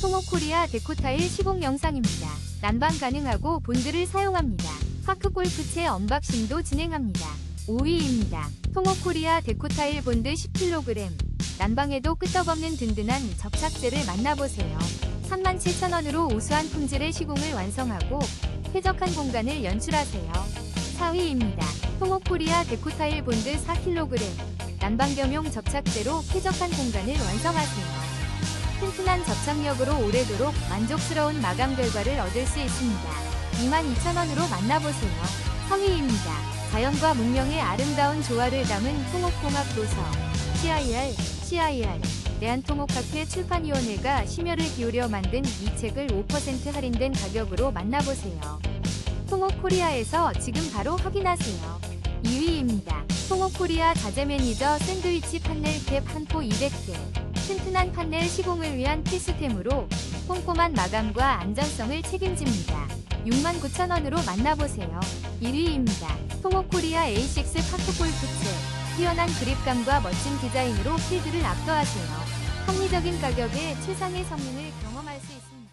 통호코리아 데코타일 시공 영상입니다. 난방 가능하고 본드를 사용합니다. 파크골프채 언박싱도 진행합니다. 5위입니다. 통호코리아 데코타일 본드 10kg. 난방에도 끄떡없는 든든한 접착제를 만나보세요. 37,000원으로 우수한 품질의 시공을 완성하고 쾌적한 공간을 연출하세요. 4위입니다. 통호코리아 데코타일 본드 4kg. 난방 겸용 접착제로 쾌적한 공간을 완성하세요. 튼튼한 접착력으로 오래도록 만족스러운 마감 결과를 얻을 수 있습니다. 22,000원으로 만나보세요. 3위입니다. 자연과 문명의 아름다운 조화를 담은 통옥공학 도서 CIR, CIR 대한통옥학회 출판위원회가 심혈을 기울여 만든 이 책을 5% 할인된 가격으로 만나보세요. 통옥코리아에서 지금 바로 확인하세요. 2위입니다. 통옥코리아 자재 매니저 샌드위치 판넬 캡 한포 200개 튼튼한 판넬 시공을 위한 필수템으로 꼼꼼한 마감과 안전성을 책임집니다. 69,000원으로 만나보세요. 1위입니다. 통호코리아 A6 파크골프채 뛰어난 그립감과 멋진 디자인으로 필드를 압도하세요. 합리적인 가격에 최상의 성능을 경험할 수 있습니다.